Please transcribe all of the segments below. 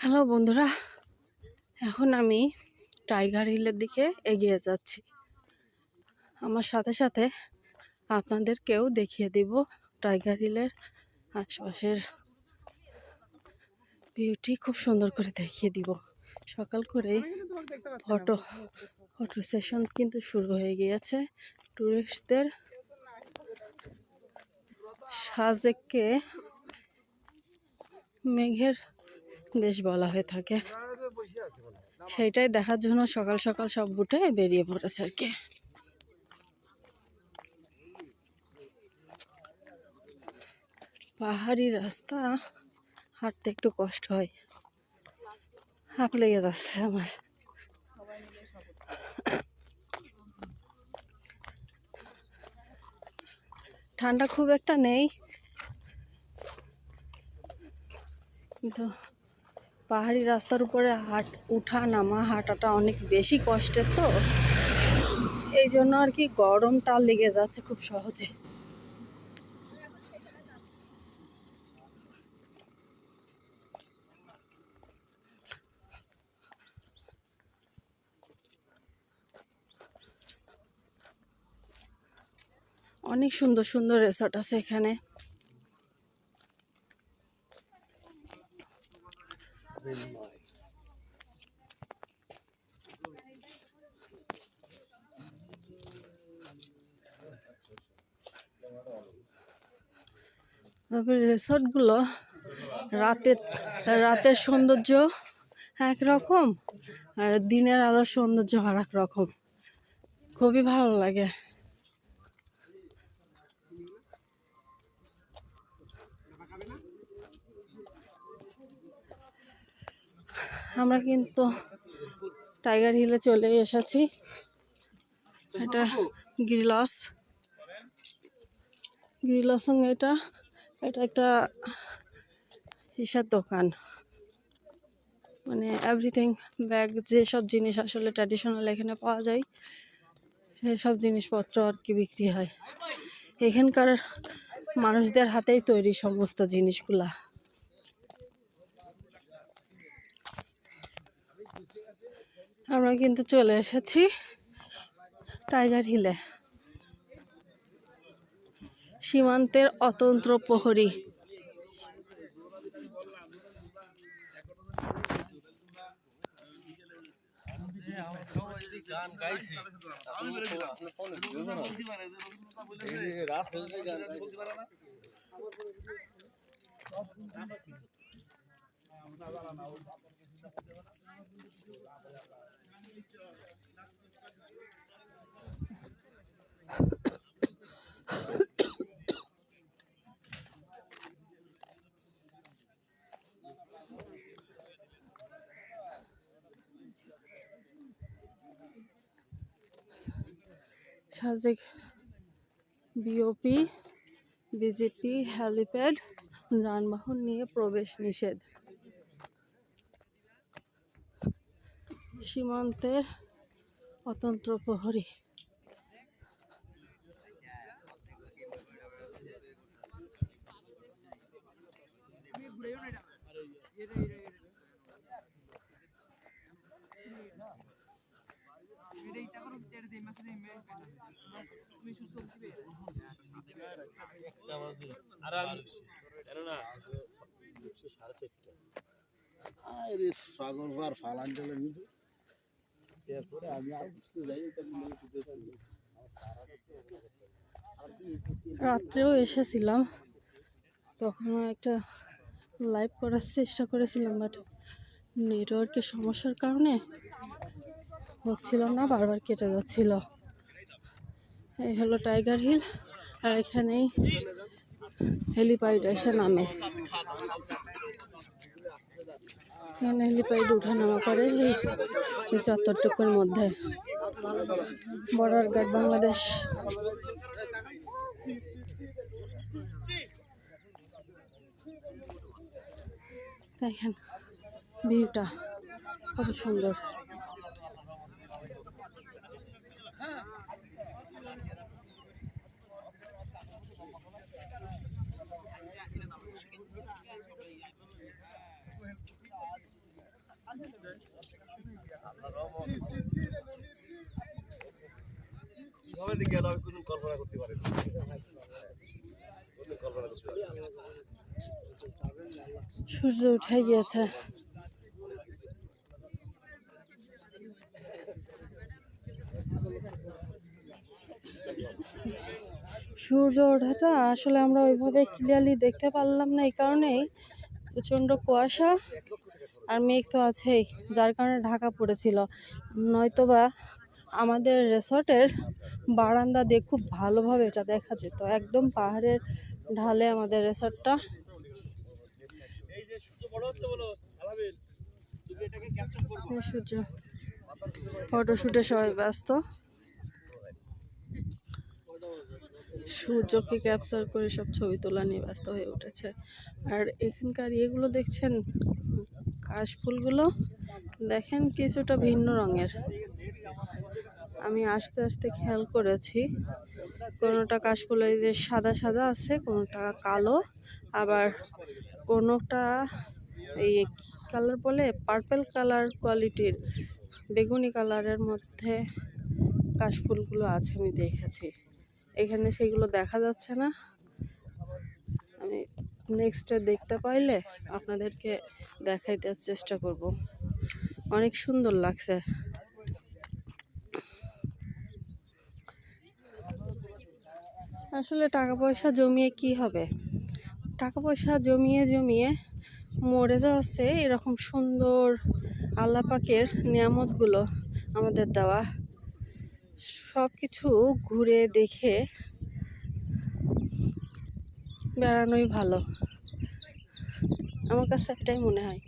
Hello বন্ধুরা, এখন আমি টাইগার হিলের দিকে এগিয়ে যাচ্ছি। আমার সাথে সাথে আপনাদেরকেও দেখিয়ে দিব টাইগার হিলের আশপাশের ভিউটি। খুব সুন্দর করে দেখিয়ে দিব। সকাল করেই ফটো ফটো সেশন কিন্তু শুরু হয়ে গিয়েছে। টুরিস্টদের সাজেককে মেঘের দেশ বলা হয়ে থাকে। সেইটাই দেখার জন্য সকাল সকাল সব বুটে বেরিয়ে পড়েছে আর কি। পাহাড়ি রাস্তা হাঁটতে একটু কষ্ট হয়। হাঁপ লেগে যাচ্ছে আমার। ঠান্ডা খুব একটা নেই। কিন্তু পাহাড়ি রাস্তার উপরে হাট, উঠা নামা হাঁটাটা অনেক বেশি কষ্টের তো। এই জন্য আর কি গরমটা লেগে যাচ্ছে খুব সহজে। অনেক সুন্দর সুন্দর রিসর্ট আছে এখানে। তবে রিসর্টগুলো, রাতের রাতের সৌন্দর্য একরকম আর দিনের আলোর সৌন্দর্য আর এক রকম খুবই ভালো লাগে। আমরা কিন্তু টাইগার হিলে চলে এসেছি। এটা গ্রিলস। গ্রিলসং এটা এটা একটা হিসার দোকান। মানে এভরিথিং ব্যাগ যেসব জিনিস আসলে ট্র্যাডিশনাল এখানে পাওয়া যায়, সেসব জিনিসপত্র আর কি বিক্রি হয়। এখানকার মানুষদের হাতেই তৈরি সমস্ত জিনিসগুলা। আমরা কিন্তু চলে এসেছি টাইগার হিলে। সীমান্তের অতন্ত্র প্রহরী। সাজেক বিওপি বিজেপি হ্যালিপ্যাড যানবাহন নিয়ে প্রবেশ নিষেধ। সীমান্তের অতন্ত্র প্রহরী। আর আমি জানো না সাড়ে চারটা আরে রাত্রেও এসেছিলাম। তখনও একটা লাইভ করার চেষ্টা করেছিলাম বাট নেটওয়ার্কের সমস্যার কারণে হচ্ছিল না, বারবার কেটে যাচ্ছিল। এই হলো টাইগার হিল, আর এখানেই হেলিপ্যাড এসে নামে। এখানে হেলিপ্যাড নামা করে এই চত্বরটুকুর মধ্যে। Border guard Bangladesh. দেখেন, ভিউটা কত সুন্দর। কল্পনা করতে পারি সূর্য উঠে গিয়েছে। সূর্য ওঠাটা আসলে আমরা ওইভাবে ক্লিয়ারলি দেখতে পারলাম না এই কারণেই প্রচণ্ড কুয়াশা আর মেঘ তো আছেই যার কারণে ঢাকা পড়েছিল। নয়তোবা আমাদের রেসর্টের বারান্দা দিয়ে খুব ভালোভাবে এটা দেখা যেত একদম পাহাড়ের ঢালে আমাদের রেসর্টটা। সূর্য বড় হচ্ছে বলো আলামিন তুমি এটাকে ক্যাপচার করব এই সূর্য ফটোশুটে সবাই ব্যস্ত সূর্যকে ক্যাপচার করে সব ছবি তোলা নিয়ে ব্যস্ত হয়ে উঠেছে। আর এখানকার ইয়েগুলো দেখছেন? কাশফুলগুলো? দেখেন কিছুটা ভিন্ন রঙের। আমি আস্তে আস্তে খেয়াল করেছি। কোনোটা কাশফুলের যে সাদা সাদা আছে, কোনোটা কালো। আবার কোনোটা এই কালার বলে পার্পল কালার কোয়ালিটির বেগুনি কালারের মধ্যে কাশফুলগুলো আছে আমি দেখেছি। এখানে সেগুলো দেখা যাচ্ছে না। আমি নেক্সটে দেখতে পাইলে আপনাদেরকে দেখাই দেওয়ার চেষ্টা করব। অনেক সুন্দর লাগছে। আসলে টাকা পয়সা জমিয়ে কি হবে? টাকা পয়সা জমিয়ে জমিয়ে মরে যাচ্ছে এরকম সুন্দর আল্লাপাকের নিয়ামতগুলো আমাদের দেওয়া সব কিছু ঘুরে দেখে বেড়ানোই ভালো। আমার কাছে একটাই মনে হয়।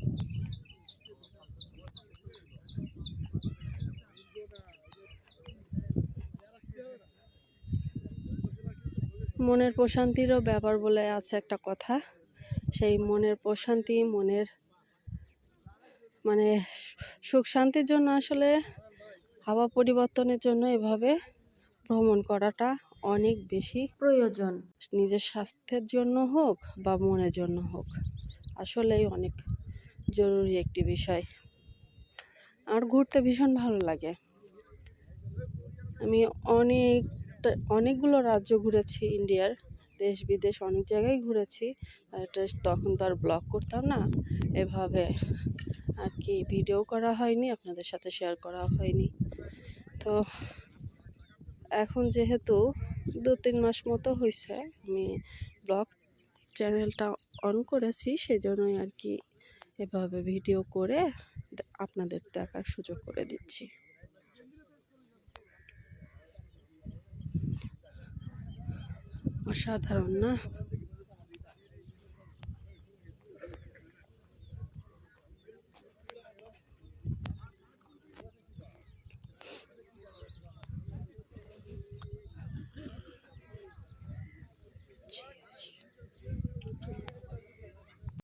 মনের প্রশান্তিরও ব্যাপার বলে আছে একটা কথা। সেই মনের প্রশান্তি, মনের মানে সুখ শান্তির জন্য আসলে হাওয়া পরিবর্তনের জন্য এভাবে ভ্রমণ করাটা অনেক বেশি প্রয়োজন। নিজের স্বাস্থ্যের জন্য হোক বা মনের জন্য হোক, আসলেই অনেক জরুরি একটি বিষয়। আর ঘুরতে ভীষণ ভালো লাগে। আমি অনেক, অনেকগুলো রাজ্য ঘুরেছি, ইন্ডিয়ার দেশ বিদেশ অনেক জায়গায় ঘুরেছি। তখন তো আর ব্লগ করতাম না। এভাবে আর কি ভিডিও করা হয়নি, আপনাদের সাথে শেয়ার করা হয়নি। তো এখন যেহেতু দু তিন মাস মতো হয়েছে আমি ব্লগ চ্যানেলটা অন করেছি সেই জন্যই আর কি এভাবে ভিডিও করে আপনাদের দেখার সুযোগ করে দিচ্ছি। অসাধারণ না?